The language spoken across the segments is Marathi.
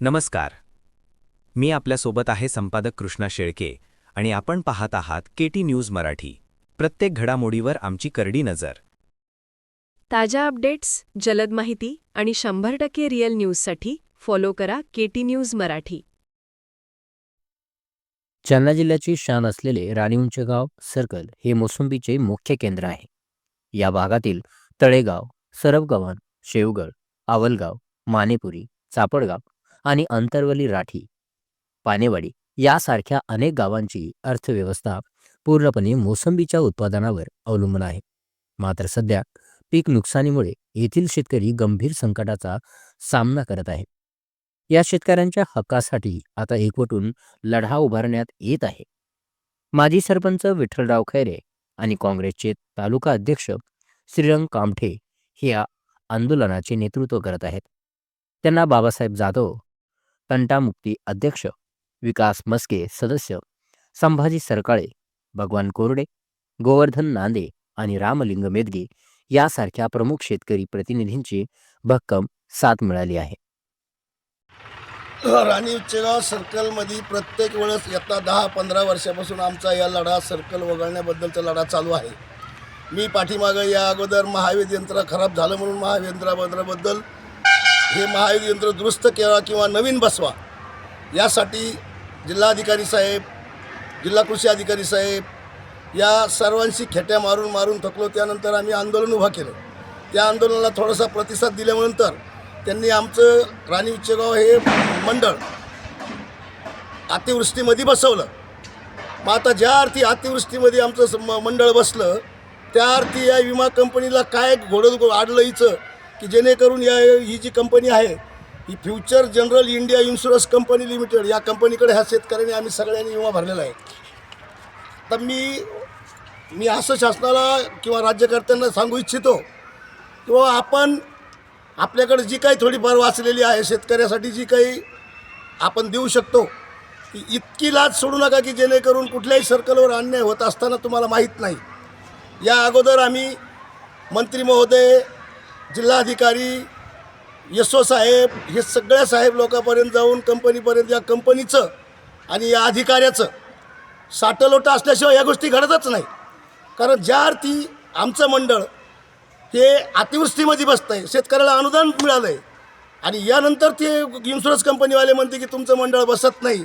नमस्कार. मी आपल्यासोबत आहे संपादक कृष्णा शेळके आणि आपण पाहत आहात केटी न्यूज मराठी. प्रत्येक घडामोडीवर आमची करडी नजर. ताज्या अपडेट्स जलद माहिती आणि शंभर टक्के रिअल न्यूजसाठी फॉलो करा केटी न्यूज मराठी. जालना जिल्ह्याची शान असलेले राणीउंच गाव सर्कल हे मोसंबीचे मुख्य केंद्र आहे. या भागातील तळेगाव सरबगव्हाण शेवगड आवलगाव मानेपुरी चापडगाव आणि अंतरवली राठी पानेवाडी यासारख्या अनेक गावांची अर्थव्यवस्था पूर्णपणे मोसंबीच्या उत्पादनावर अवलंबून आहे. मात्र सध्या पीक नुकसानीमुळे येथील शेतकरी गंभीर संकटाचा सामना करत आहे या शेतकऱ्यांच्या हक्कासाठी आता एकवटून लढा उभारण्यात येत आहे. माजी सरपंच विठ्ठलराव खैरे आणि काँग्रेसचे तालुका अध्यक्ष श्रीरंग कामठे हे या आंदोलनाचे नेतृत्व करत आहेत. त्यांना बाबासाहेब जाधव तंटामुक्ती अध्यक्ष विकास मस्के सदस्य संभाजी सरकाळे भगवान कोरडे गोवर्धन नांदे आणि रामलिंग मेदगे यासारख्या प्रमुख शेतकरी प्रतिनिधींची भक्कम साथ मिळाली आहे. राणी उच्चगाव सर्कलमध्ये प्रत्येक वेळेस येता दहा पंधरा वर्षापासून आमचा या लढा सर्कल वगळण्याबद्दलचा लढा चालू आहे. मी पाठीमागं या अगोदर महावीर यंत्र खराब झालं म्हणून महायंत्राबद्दल हे महायुग यंत्र दुरुस्त करा किंवा नवीन बसवा यासाठी जिल्हाधिकारी साहेब जिल्हा कृषी अधिकारी साहेब या सर्वांशी खेट्या मारून मारून थकलो. त्यानंतर आम्ही आंदोलन उभा केलं. त्या आंदोलनाला थोडासा प्रतिसाद दिल्यानंतर त्यांनी आमचं राणी उच्चगाव हे मंडळ अतिवृष्टीमध्ये बसवलं. मग आता ज्या अर्थी अतिवृष्टीमध्ये आमचं म- मंडळ बसलं त्या अर्थी या विमा कंपनीला काय घोडं आडलं हिचं की जेणेकरून या ही जी कंपनी आहे ही Future Generali India Insurance Company Limited या कंपनीकडे ह्या शेतकऱ्यांनी आम्ही सगळ्यांनी विमा भरलेला आहे. तर मी मी असं शासनाला किंवा राज्यकर्त्यांना सांगू इच्छितो किंवा आपण आपल्याकडे जी काही थोडीफार वाचलेली आहे शेतकऱ्यासाठी जी काही आपण देऊ शकतो ती इतकी लाच सोडू नका की जेणेकरून कुठल्याही सर्कलवर अन्याय होत असताना तुम्हाला माहीत नाही. या अगोदर आम्ही मंत्री महोदय जिल्हाधिकारी यशो साहेब हे सगळ्या साहेब लोकांपर्यंत जाऊन कंपनीपर्यंत या कंपनीचं आणि या अधिकाऱ्याचं साटलोटं असल्याशिवाय या गोष्टी घडतच नाही. कारण ज्या अर्थी आमचं मंडळ हे अतिवृष्टीमध्ये बसतं आहे शेतकऱ्याला अनुदान मिळालं आहे आणि यानंतर ते इन्शुरन्स कंपनीवाले म्हणते की तुमचं मंडळ बसत नाही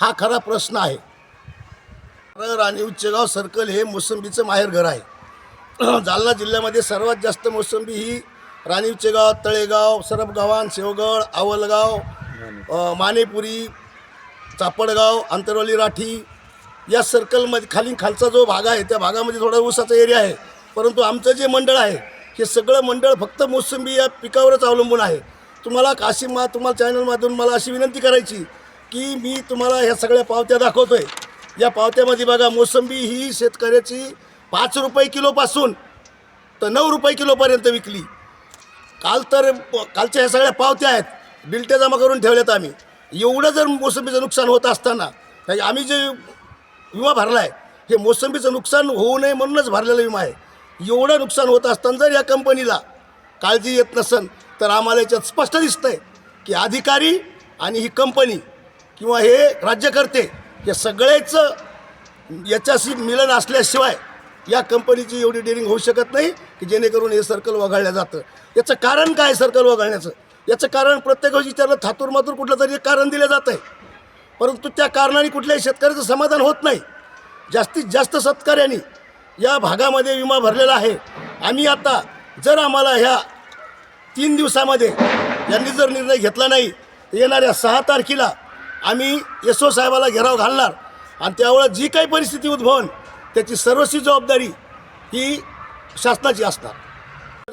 हा खरा प्रश्न आहे. आणि राणी उच्चगाव सर्कल हे मोसंबीचं माहेरघर आहे. जालना जिल्ह्यामध्ये सर्वात जास्त मोसंबी ही राणी गाव तळेगाव सरपगावान शेवगड आवलगाव मानेपुरी चापडगाव आंतरवली राठी या सर्कलमध्ये खाली खालचा जो भाग आहे त्या भागामध्ये थोडा ऊसाचा एरिया आहे. परंतु आमचं जे मंडळ आहे हे सगळं मंडळ फक्त मोसंबी या पिकावरच अवलंबून आहे. तुम्हाला काशी मा तुम्हाला चॅनलमधून मला अशी विनंती करायची की मी तुम्हाला ह्या सगळ्या पावत्या दाखवतो आहे या पावत्यामध्ये बघा मोसंबी ही शेतकऱ्याची पाच रुपये किलोपासून तर नऊ रुपये किलोपर्यंत विकली. काल तर कालच्या ह्या सगळ्या पावत्या आहेत. बिलटे जमा करून ठेवल्यात आम्ही. एवढं जर मोसंबीचं नुकसान होत असताना म्हणजे आम्ही जे विमा भरला आहे हे मोसंबीचं नुकसान होऊ नये म्हणूनच भरलेला विमा आहे. एवढं नुकसान होत असताना जर या कंपनीला काळजी येत नसन तर आम्हाला याच्यात स्पष्ट दिसतं आहे की अधिकारी आणि ही कंपनी किंवा हे राज्यकर्ते हे सगळेच याच्याशी मिलन असल्याशिवाय या कंपनीची एवढी डेअरिंग होऊ शकत नाही की जेणेकरून हे सर्कल वगळलं जातं. याचं कारण काय आहे सर्कल वगळण्याचं? याचं कारण प्रत्येक वर्षी त्याला थातूर मातूर कुठलं तरी कारण दिलं जातं आहे. परंतु त्या कारणाने कुठल्याही शेतकऱ्याचं समाधान होत नाही. जास्तीत जास्त शेतकऱ्यांनी या भागामध्ये विमा भरलेला आहे. आम्ही आता जर आम्हाला ह्या तीन दिवसामध्ये यांनी जर निर्णय घेतला नाही तर येणाऱ्या सहा तारखेला आम्ही एस ओ साहेबाला घेराव घालणार. आणि त्यावेळेस जी काही परिस्थिती उद्भवन त्याची सर्वस्वी जबाबदारी ही शासनाची असणार.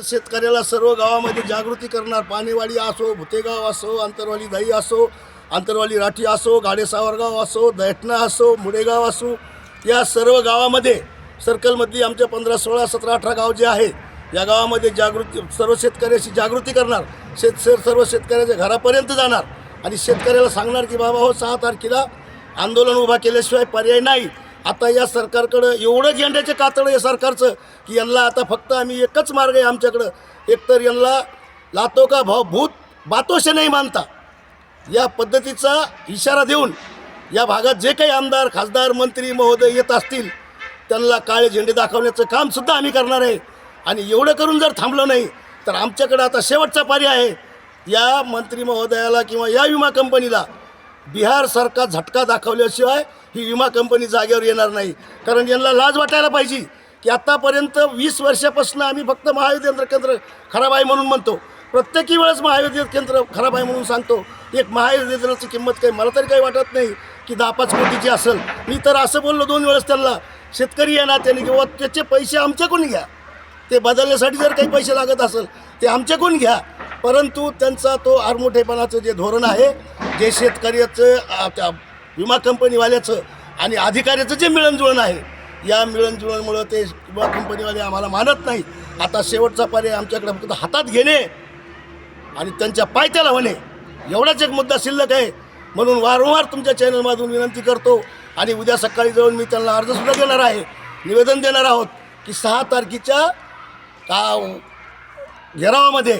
शेतकऱ्याला सर्व गावामध्ये जागृती करणार. पाणीवाडी असो भुतेगाव असो आंतरवाली दही असो आंतरवाली राठी असो गाडेसावरगाव असो दैठणा असो मुडेगाव असो या सर्व गावामध्ये सर्कलमधली आमच्या पंधरा सोळा सतरा अठरा गाव जे आहे या गावामध्ये जागृती सर्व शेतकऱ्याची जागृती करणार. शेत शेत- सर्व शेतकऱ्याच्या घरापर्यंत जाणार. आणि शेतकऱ्याला सांगणार की बाबा हो सहा तारखेला आंदोलन उभा केल्याशिवाय पर्याय नाही. आता या सरकारकडं एवढं झेंड्याचे कातडं आहे सरकारचं की यांना आता फक्त आम्ही एकच मार्ग आहे आमच्याकडं. एकतर यांना लातो का भाव भूत बातोशे नाही मानता. या पद्धतीचा इशारा देऊन या भागात जे काही आमदार खासदार मंत्री महोदय येत असतील त्यांना काळे झेंडे दाखवण्याचं कामसुद्धा आम्ही करणार आहे. आणि एवढं करून जर थांबलं नाही तर आमच्याकडं आता शेवटचा पर्याय आहे. या मंत्री महोदयाला किंवा या विमा कंपनीला बिहारसारखा झटका दाखवल्याशिवाय ही विमा कंपनी जागेवर येणार नाही. कारण यांना लाज वाटायला पाहिजे की आत्तापर्यंत वीस वर्षापासून आम्ही फक्त महाविद्यालय केंद्र खराब आहे म्हणून म्हणतो. प्रत्येकी वेळेस महाविद्यालय केंद्र खराब आहे म्हणून सांगतो. एक महाविद्यालयाची किंमत काही मला तरी काही वाटत नाही की दहा पाच कोटीची असेल. मी तर असं बोललो दोन वेळेस त्यांना शेतकरी या नात्याने किंवा त्याचे पैसे आमच्याकडून घ्या. ते बदलण्यासाठी जर काही पैसे लागत असेल ते आमच्याकडून घ्या. परंतु त्यांचा तो आरमोठेपणाचं जे धोरण आहे जे शेतकऱ्याचं त्या विमा कंपनीवाल्याचं आणि अधिकाऱ्याचं जे मिळणजुळण आहे या मिळणजुळणमुळं ते विमा कंपनीवाले आम्हाला मानत नाही आता शेवटचा पर्याय आमच्याकडे फक्त हातात घेणे आणि त्यांच्या पायथ्याला होणे. एवढाच एक मुद्दा शिल्लक आहे. म्हणून वारंवार तुमच्या चॅनलमधून विनंती करतो आणि उद्या सकाळी जाऊन मी त्यांना अर्जसुद्धा देणार आहे. निवेदन देणार आहोत की सहा तारखेच्या का घेरावामध्ये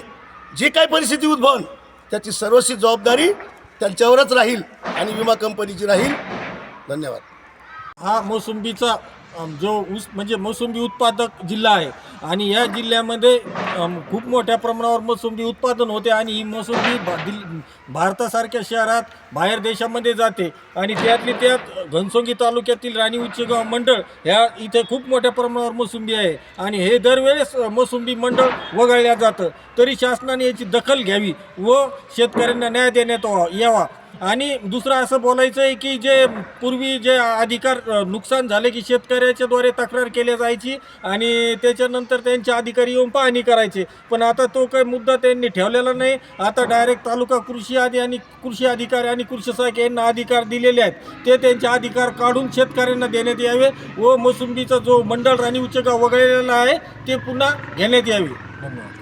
जे काही परिस्थिती उद्भवन त्याची सर्वस्वी जबाबदारी त्यांच्यावरच राहील आणि विमा कंपनीची राहील. धन्यवाद. हा मोसंबीचा जो ऊस म्हणजे मोसंबी उत्पादक जिल्हा आहे. आणि या जिल्ह्यामध्ये खूप मोठ्या प्रमाणावर मोसंबी उत्पादन होते आणि ही मोसंबी भा- भारतासारख्या शहरात बाहेर देशामध्ये जाते. आणि त्यातली त्यात घनसोंगी तालुक्यातील राणी उच्चगाव मंडळ ह्या इथे खूप मोठ्या प्रमाणावर मोसंबी आहे. आणि हे दरवेळेस मोसंबी मंडळ वगळल्या जातं. तरी शासनाने याची दखल घ्यावी व शेतकऱ्यांना न्याय देण्यात यावा आणि दुसरं असं बोलायचं आहे की जे पूर्वी जे अधिकार नुकसान झाले की शेतकऱ्याच्या द्वारे तक्रार केल्या जायची आणि त्याच्यानंतर त्यांचे अधिकारी येऊन पाहणी करायचे. पण आता तो काही मुद्दा त्यांनी ठेवलेला नाही. आता डायरेक्ट तालुका कृषी आधी आणि कृषी अधिकारी आणि कृषी सहाय्यक यांना अधिकार दिलेले आहेत. ते त्यांचे अधिकार काढून शेतकऱ्यांना देण्यात यावे व मोसंबीचा जो मंडळ राणी उच्चगाव वगळलेला आहे ते पुन्हा घेण्यात यावे. धन्यवाद.